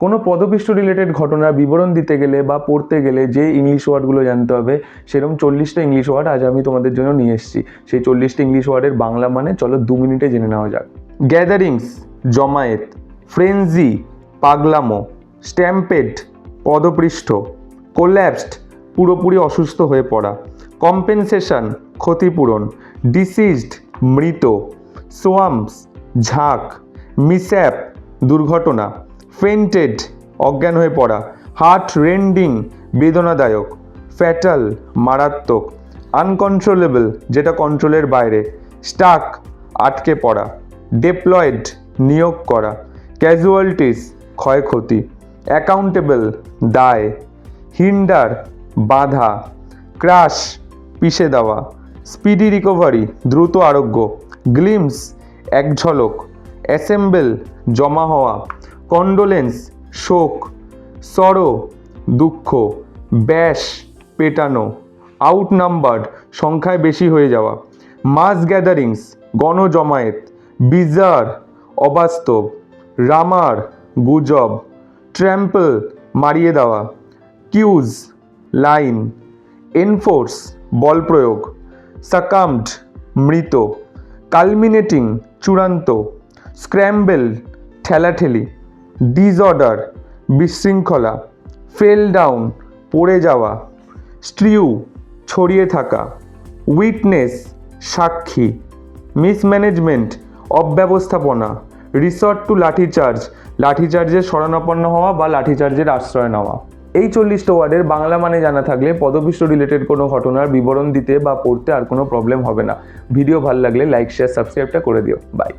কোনো পদপিষ্ট রিলেটেড ঘটনার বিবরণ দিতে গেলে বা পড়তে গেলে যে ইংলিশ ওয়ার্ডগুলো জানতে হবে, সেরকম চল্লিশটা ইংলিশ ওয়ার্ড আজ আমি তোমাদের জন্য নিয়ে এসেছি। সেই চল্লিশটা ইংলিশ ওয়ার্ডের বাংলা মানে চলো দু মিনিটে জেনে নেওয়া যাক। গ্যাদারিংস জমায়েত ফ্রেঞ্জি পাগলামো স্ট্যাম্পেড পদপৃষ্ঠ কোল্যাপসড পুরোপুরি অসুস্থ হয়ে পড়া কম্পেনসেশন ক্ষতিপূরণ ডিসিজড মৃত সোয়ামস ঝাঁক মিস্যাপ দুর্ঘটনা ফেন্টেড অজ্ঞান হয়ে পড়া হার্ট রেন্ডিং বেদনাদায়ক ফ্যাটাল মারাত্মক আনকন্ট্রোলেবল যেটা কন্ট্রোলের বাইরে স্টাক আটকে পড়া ডেপ্লয়েড নিয়োগ করা ক্যাজুয়ালিটিস ক্ষয়ক্ষতি অ্যাকাউন্টেবল দায় হিন্ডার বাধা ক্রাশ পিষে দেওয়া স্পিডি রিকভারি দ্রুত আরোগ্য গ্লিমস এক ঝলক অ্যাসেম্বল জমা হওয়া কন্ডোলেন্স শোক সরো দুঃখ, ব্যাস, পেটানো আউট নাম্বার্ড সংখ্যায় বেশি হয়ে যাওয়া মাস গ্যাদারিংস গণজমায়েত বিজার অবাস্তব, রামার, গুজব ট্র্যাম্পল মারিয়ে দেওয়া কিউজ লাইন এনফোর্স বল প্রয়োগ সাকামড মৃত কালমিনেটিং চূড়ান্ত স্ক্র্যাম্বেল ঠেলাঠেলি। ডিসঅর্ডার বিশৃঙ্খলা ফেল ডাউন পড়ে যাওয়া স্ট্রিউ ছড়িয়ে থাকা উইটনেস সাক্ষী মিসম্যানেজমেন্ট অব্যবস্থাপনা রিসর্ট টু লাঠিচার্জ লাঠিচার্জের শরণাপন্ন হওয়া বা লাঠিচার্জের আশ্রয় নেওয়া। এই চল্লিশটা ওয়ার্ডের বাংলা মানে জানা থাকলে পদপিষ্ট রিলেটেড কোনো ঘটনার বিবরণ দিতে বা পড়তে আর কোনো প্রবলেম হবে না। ভিডিও ভালো লাগলে লাইক শেয়ার সাবস্ক্রাইবটা করে দিও। বাই